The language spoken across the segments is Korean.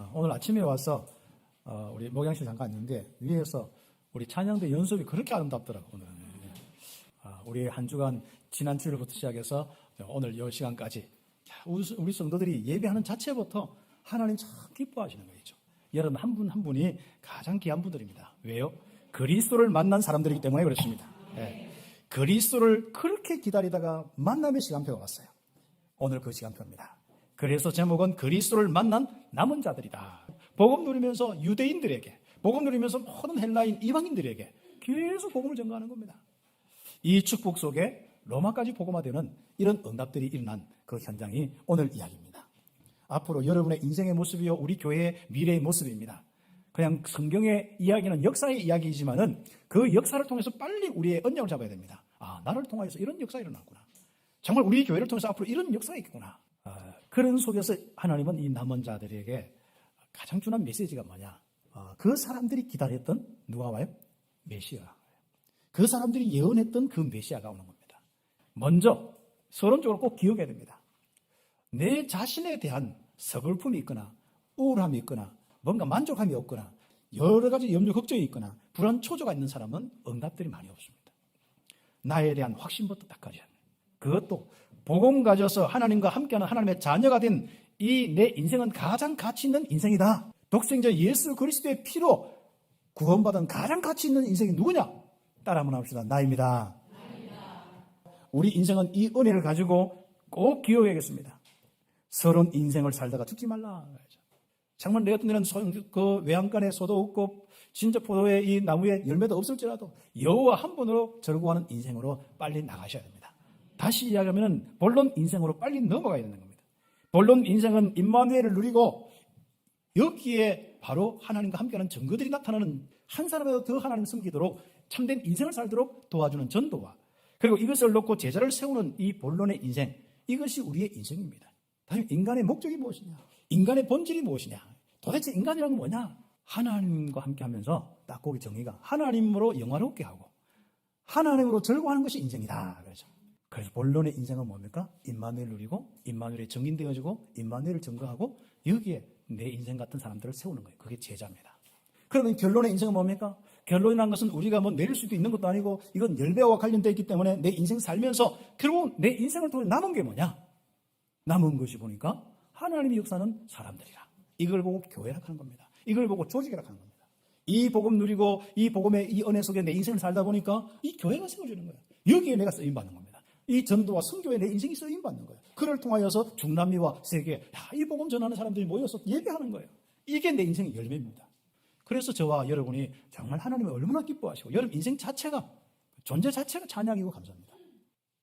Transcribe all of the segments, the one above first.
어, 오늘 아침에 와서 어, 우리 목양실 잠깐 있는데 위에서 우리 찬양대 연습이 그렇게 아름답더라고 오늘. 아, 우리 한 주간 지난 주일부터 시작해서 오늘 이 시간까지 야, 우리 우리 성도들이 예배하는 자체부터 하나님 참 기뻐하시는 거죠. 여러분 한분한 분이 가장 귀한 분들입니다. 왜요? 그리스도를 만난 사람들이기 때문에 그렇습니다. 예. 그리스도를 그렇게 기다리다가 만남의 시간표가 왔어요. 오늘 그 시간표입니다. 그래서 제목은 그리스도를 만난 남은 자들이다. 복음 누리면서 유대인들에게, 복음 누리면서 모든 헬라인 이방인들에게 계속 복음을 전가하는 겁니다. 이 축복 속에 로마까지 복음화되는 이런 응답들이 일어난 그 현장이 오늘 이야기입니다. 앞으로 여러분의 인생의 모습이요, 우리 교회의 미래의 모습입니다. 그냥 성경의 이야기는 역사의 이야기이지만은 그 역사를 통해서 빨리 우리의 언약을 잡아야 됩니다. 아, 나를 통하여서 이런 역사가 일어났구나. 정말 우리 교회를 통해서 앞으로 이런 역사가 있겠구나. 아, 그런 속에서 하나님은 이 남은 자들에게 가장 중요한 메시지가 뭐냐? 아, 그 사람들이 기다렸던 누가 와요? 메시아가. 그 사람들이 예언했던 그 메시아가 오는 겁니다. 먼저 서론적으로 꼭 기억해야 됩니다. 내 자신에 대한 서글픔이 있거나 우울함이 있거나 뭔가 만족함이 없거나 여러 가지 염려 걱정이 있거나 불안 초조가 있는 사람은 응답들이 많이 없습니다. 나에 대한 확신부터 딱 가져야 합니다. 그것도 복음 가져서 하나님과 함께하는 하나님의 자녀가 된 이 내 인생은 가장 가치 있는 인생이다. 독생자 예수 그리스도의 피로 구원받은 가장 가치 있는 인생이 누구냐? 따라 한번 합시다. 나입니다. 우리 인생은 이 은혜를 가지고 꼭 기억해야겠습니다. 서론 인생을 살다가 죽지 말라. 정말 내 같은 데는 소- 그 외양간에 소도 없고 진짜 포도의 이 나무에 열매도 없을지라도 여호와 한 분으로 절구하는 인생으로 빨리 나가셔야 됩니다. 다시 이야기하면 본론 인생으로 빨리 넘어가야 되는 겁니다. 본론 인생은 임마누엘을 누리고 여기에 바로 하나님과 함께하는 증거들이 나타나는 한 사람이라도 더 하나님 섬기도록 참된 인생을 살도록 도와주는 전도와 그리고 이것을 놓고 제자를 세우는 이 본론의 인생 이것이 우리의 인생입니다. 다음 인간의 목적이 무엇이냐? 인간의 본질이 무엇이냐? 도대체 인간이란 뭐냐? 하나님과 함께하면서 딱 거기 정의가 하나님으로 영화롭게 하고 하나님으로 절구하는 것이 인생이다. 그렇죠. 그래서 본론의 인생은 뭡니까? 임마누엘 누리고 임마누엘의 정인되어지고 임마누엘을 증거하고 여기에 내 인생 같은 사람들을 세우는 거예요. 그게 제자입니다. 그러면 결론의 인생은 뭡니까? 결론이라는 것은 우리가 뭐 내릴 수도 있는 것도 아니고 이건 열배와 관련되어 있기 때문에 내 인생 살면서 결국 내 인생을 통해 남은 게 뭐냐? 남은 것이 보니까 하나님의 역사는 사람들이라. 이걸 보고 교회라 하는 겁니다. 이걸 보고 조직이라 하는 겁니다. 이 복음 누리고 이 복음의 이 은혜 속에 내 인생을 살다 보니까 이 교회가 세워지는 거예요. 여기에 내가 쓰임 받는 겁니다. 이 전도와 성교에 내 인생이 쓰임 받는 거예요. 그를 통하여서 중남미와 세계, 야, 이 복음 전하는 사람들이 모여서 예배하는 거예요. 이게 내 인생의 열매입니다. 그래서 저와 여러분이 정말 하나님을 얼마나 기뻐하시고 여러분 인생 자체가 존재 자체가 찬양이고 감사합니다.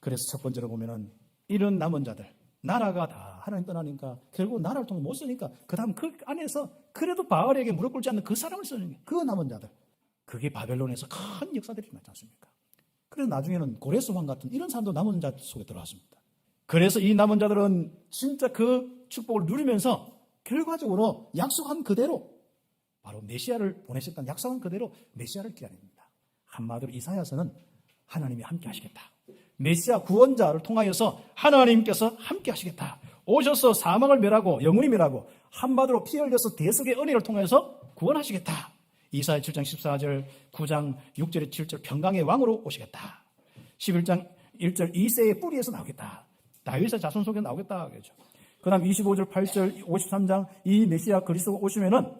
그래서 첫 번째로 보면은 이런 남은 자들 나라가 다 하나님 떠나니까 결국 나라를 통해 못 쓰니까 그 다음 그 안에서 그래도 바알에게 무릎 꿇지 않는 그 사람을 쓰는 게그 남은 자들 그게 바벨론에서 큰 역사들이 일어났지 않습니까? 그래서 나중에는 고레스 왕 같은 이런 사람도 남은 자 속에 들어왔습니다. 그래서 이 남은 자들은 진짜 그 축복을 누리면서 결과적으로 약속한 그대로 바로 메시아를 보내셨던 약속한 그대로 메시아를 기다립니다. 한마디로 이사야서는 하나님이 함께 하시겠다. 메시아 구원자를 통하여서 하나님께서 함께 하시겠다. 오셔서 사망을 멸하고 영원히 멸하고 한마디로 피 흘려서 대속의 은혜를 통해서 구원하시겠다. 이사야 7장 14절, 9장 6절에 7절 평강의 왕으로 오시겠다. 11장 1절 이세의 뿌리에서 나오겠다. 다윗의 자손 속에 나오겠다. 그죠. 그 다음 25절, 8절, 53장 이 메시아 그리스도가 오시면은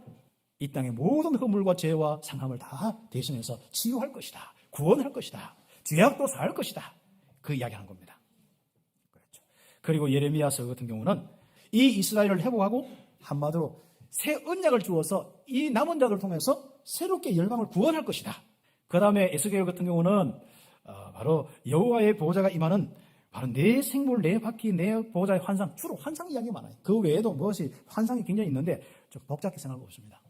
이 땅의 모든 허물과 죄와 상함을 다 대신해서 치유할 것이다. 구원할 것이다. 죄악도 살 것이다. 그 이야기 하는 겁니다. 그렇죠. 그리고 예레미야서 같은 경우는 이 이스라엘을 회복하고 한마디로 새 언약을 주어서 이 남은 자들 통해서 새롭게 열방을 구원할 것이다. 그 다음에 에스겔 같은 경우는 어, 바로 여호와의 보호자가 임하는 바로 내 생물, 내 바퀴, 내 보호자의 환상, 주로 환상 이야기 많아요. 그 외에도 무엇이 환상이 굉장히 있는데 좀 복잡하게 생각하고 있습니다.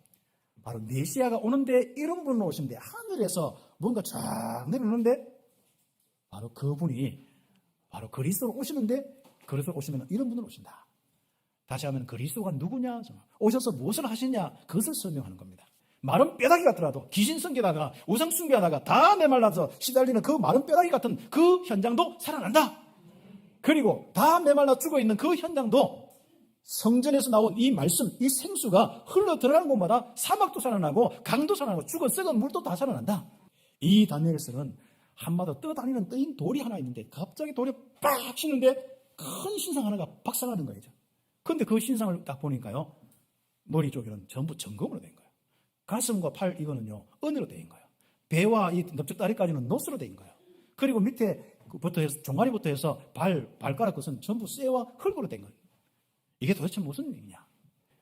바로 메시아가 오는데 이런 분으로 오시는데 하늘에서 뭔가 쫙 내려오는데 바로 그분이 바로 그리스도로 오시는데 그리스도 오시면 이런 분으로 오신다. 다시 하면 그리스도가 누구냐? 오셔서 무엇을 하시냐? 그것을 설명하는 겁니다. 마른 뼈다귀 같더라도 귀신 숭배하다가 우상 숭배하다가 다 메말라서 시달리는 그 마른 뼈다귀 같은 그 현장도 살아난다. 그리고 다 메말라 죽어 있는 그 현장도 성전에서 나온 이 말씀, 이 생수가 흘러 들어가는 곳마다 사막도 살아나고 강도 살아나고 죽어 썩은 물도 다 살아난다. 이 다니엘서는 한마디로 떠다니는 떠인 돌이 하나 있는데 갑자기 돌이 빡 치는데 큰 신상 하나가 박살나는 거죠. 근데 그 신상을 딱 보니까요. 머리 쪽에는 전부 점검으로 된 거예요. 가슴과 팔 이거는요. 은으로 된 거예요. 배와 이 넓적 다리까지는 노스로 된 거예요. 그리고 밑에 부터 해서 종아리부터 해서 발 발가락 것은 전부 쇠와 흙으로 된 거예요. 이게 도대체 무슨 얘기냐?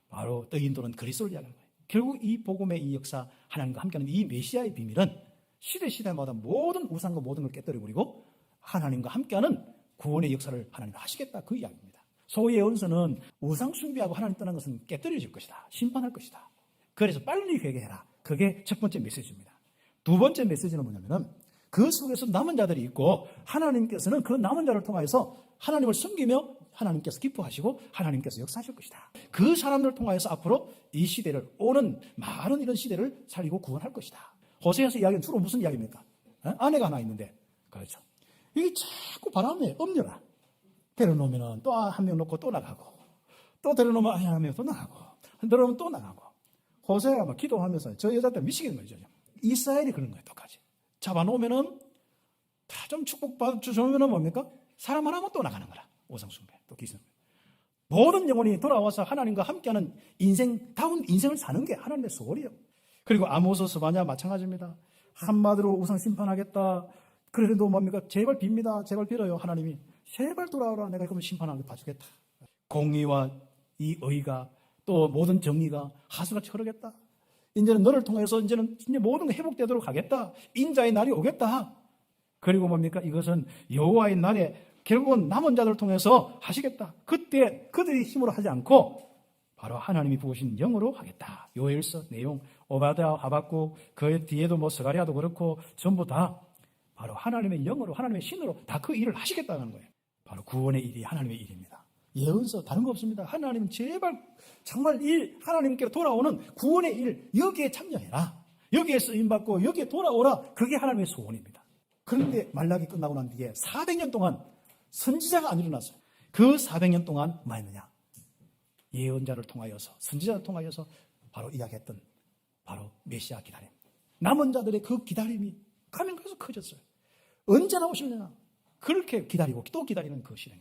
바로 떠인돌은 그리스도를 이야기하는 거예요. 결국 이 복음의 이 역사 하나님과 함께하는 이 메시아의 비밀은 시대 시대마다 모든 우상과 모든 걸 깨뜨려 버리고 하나님과 함께하는 구원의 역사를 하나님 하시겠다 그 이야기입니다. 소위의 원서는 우상 숭배하고 하나님 떠난 것은 깨뜨려질 것이다. 심판할 것이다. 그래서 빨리 회개해라. 그게 첫 번째 메시지입니다. 두 번째 메시지는 뭐냐면은 그 속에서 남은 자들이 있고 하나님께서는 그 남은 자를 통하여서 하나님을 섬기며 하나님께서 기뻐하시고 하나님께서 역사하실 것이다. 그 사람들을 통하여서 앞으로 이 시대를 오는 많은 이런 시대를 살리고 구원할 것이다. 호세에서 이야기는 주로 무슨 이야기입니까? 어? 아내가 하나 있는데 그렇죠. 이게 자꾸 바람에 엎려라. 데려놓으면 또 한 명 놓고 또 나가고 또 데려놓으면 한 명 또 나가고 데려놓으면 또 나가고 호세가 막 기도하면서 저 여자들 미치겠는 거죠. 이스라엘이 그런 거예요. 똑같이. 잡아놓으면은 다 좀 축복받아 주면은 뭡니까? 사람 하나만 또 나가는 거라. 오상숭배, 또 기승. 모든 영혼이 돌아와서 하나님과 함께하는 인생 다운 인생을 사는 게 하나님의 소원이에요. 그리고 아모스 스바냐 마찬가지입니다. 한마디로 우상 심판하겠다. 그래도 뭡니까? 제발 빕니다. 제발 빌어요. 하나님이. 제발 돌아오라. 내가 그러면 심판하는 거 봐주겠다. 공의와 이 의가 또 모든 정의가 하수같이 흐르겠다. 이제는 너를 통해서 이제는 이제 모든 게 회복되도록 하겠다. 인자의 날이 오겠다. 그리고 뭡니까? 이것은 여호와의 날에 결국은 남은 자들을 통해서 하시겠다. 그때 그들이 힘으로 하지 않고 바로 하나님이 부으신 영으로 하겠다. 요엘서 내용 오바다 하박국 그 뒤에도 뭐 스가리아도 그렇고 전부 다 바로 하나님의 영으로 하나님의 신으로 다 그 일을 하시겠다는 거예요. 바로 구원의 일이 하나님의 일입니다. 예언서 다른 거 없습니다. 하나님 제발 정말 일 하나님께로 돌아오는 구원의 일 여기에 참여해라. 여기에 쓰임 받고 여기에 돌아오라. 그게 하나님의 소원입니다. 그런데 말락이 끝나고 난 뒤에 400년 동안 선지자가 안 일어났어요. 그 400년 동안 뭐 했느냐? 예언자를 통하여서 선지자를 통하여서 바로 이야기했던 바로 메시아 기다림. 남은 자들의 그 기다림이 가면 계속 커졌어요. 언제 나오실려나? 그렇게 기다리고 또 기다리는 그 실행.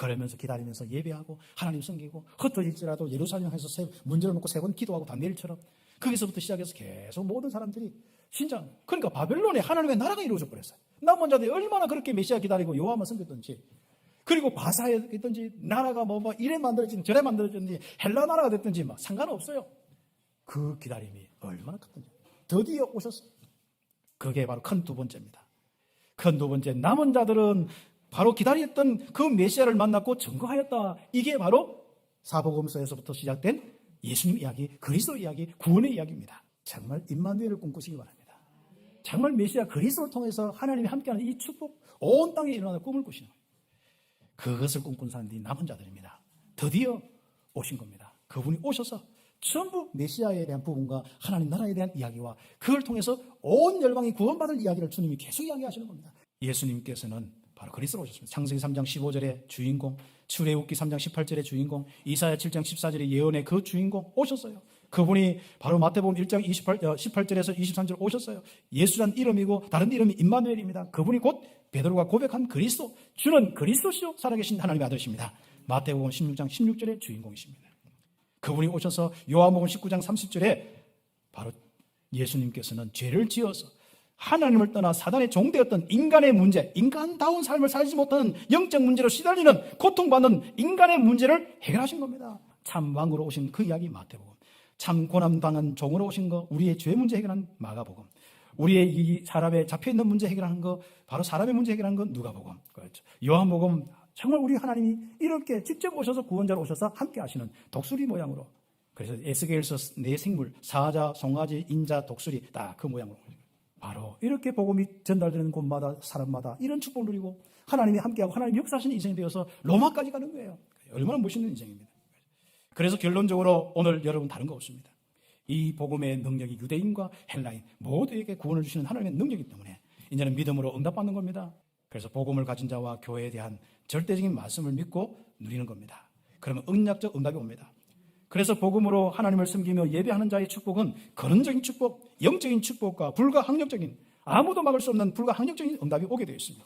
그러면서 기다리면서 예배하고 하나님 섬기고 흩어질지라도 예루살렘에서 세, 문제를 놓고 세 번 기도하고 다니엘처럼 거기서부터 시작해서 계속 모든 사람들이 신장. 그러니까 바벨론에 하나님의 나라가 이루어져 버렸어요. 남은 자들이 얼마나 그렇게 메시아 기다리고 요하만 섬겼던지 그리고 바사에 있든지 나라가 뭐, 뭐 이래 만들어지든 저래 만들어졌든지 헬라 나라가 됐든지 막 상관없어요. 그 기다림이 얼마나 컸던지. 드디어 오셨어요. 그게 바로 큰 두 번째입니다. 큰 두 번째 남은 자들은 바로 기다렸던 그 메시아를 만났고 증거하였다. 이게 바로 사복음서에서부터 시작된 예수님 이야기, 그리스도 이야기, 구원의 이야기입니다. 정말 임마누엘을 꿈꾸시기 바랍니다. 정말 메시아 그리스도를 통해서 하나님이 함께하는 이 축복, 온 땅에 일어나는 꿈을 꾸시는 거예요. 그것을 꿈꾼 사람들이 남은 자들입니다. 드디어 오신 겁니다. 그분이 오셔서 전부 메시아에 대한 부분과 하나님 나라에 대한 이야기와 그걸 통해서 온 열방이 구원받을 이야기를 주님이 계속 이야기하시는 겁니다. 예수님께서는 바로 그리스도로 오셨습니다. 창세기 3장 15절의 주인공, 출애굽기 3장 18절의 주인공, 이사야 7장 14절의 예언의 그 주인공 오셨어요. 그분이 바로 마태복음 1장 28, 18절에서 23절 오셨어요. 예수란 이름이고 다른 이름이 임마누엘입니다. 그분이 곧 베드로가 고백한 그리스도, 주는 그리스도시요 살아계신 하나님의 아들이십니다. 마태복음 16장 16절의 주인공이십니다. 그분이 오셔서 요한복음 19장 30절에 바로 예수님께서는 죄를 지어서 하나님을 떠나 사단의 종되었던 인간의 문제, 인간다운 삶을 살지 못하는 영적 문제로 시달리는 고통받는 인간의 문제를 해결하신 겁니다. 참 왕으로 오신 그 이야기 마태복음. 참 고난당한 종으로 오신 거 우리의 죄 문제 해결한 마가복음. 우리의 이 사람의 잡혀 있는 문제 해결하는 거 바로 사람의 문제 해결하는 건 누가복음. 그렇죠. 요한복음 정말 우리 하나님이 이렇게 직접 오셔서 구원자로 오셔서 함께 하시는 독수리 모양으로. 그래서 에스겔서 네 생물 사자, 송아지, 인자, 독수리 다 그 모양으로. 바로 이렇게 복음이 전달되는 곳마다 사람마다 이런 축복을 누리고 하나님이 함께하고 하나님 역사하시는 인생이 되어서 로마까지 가는 거예요. 얼마나 멋있는 인생입니다. 그래서 결론적으로 오늘 여러분 다른 거 없습니다. 이 복음의 능력이 유대인과 헬라인 모두에게 구원을 주시는 하나님의 능력이기 때문에 이제는 믿음으로 응답받는 겁니다. 그래서 복음을 가진 자와 교회에 대한 절대적인 말씀을 믿고 누리는 겁니다. 그러면 응약적 응답이 옵니다. 그래서 복음으로 하나님을 섬기며 예배하는 자의 축복은 근원적인 축복, 영적인 축복과 불가 항력적인 아무도 막을 수 없는 불가 항력적인 응답이 오게 되어 있습니다.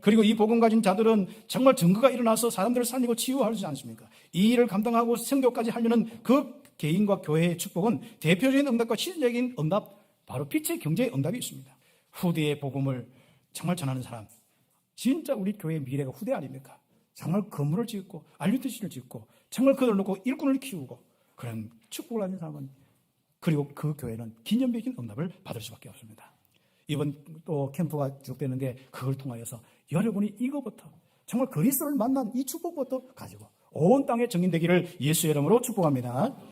그리고 이 복음 가진 자들은 정말 증거가 일어나서 사람들을 살리고 치유하지 않습니까? 이 일을 감당하고 성교까지 하려는 그 개인과 교회의 축복은 대표적인 응답과 실질적인 응답, 바로 빛의 경제의 응답이 있습니다. 후대의 복음을 정말 전하는 사람, 진짜 우리 교회의 미래가 후대 아닙니까? 정말 건물을 짓고 알류트신을 짓고 정말 그들 놓고 일꾼을 키우고 그런 축복을 가진 사람은 그리고 그 교회는 기념적인 응답을 받을 수밖에 없습니다. 이번 또 캠프가 쭉 되는데 그걸 통하여서 여러분이 이거부터 정말 그리스도를 만난 이 축복부터 가지고 온 땅에 정인되기를 예수 이름으로 축복합니다.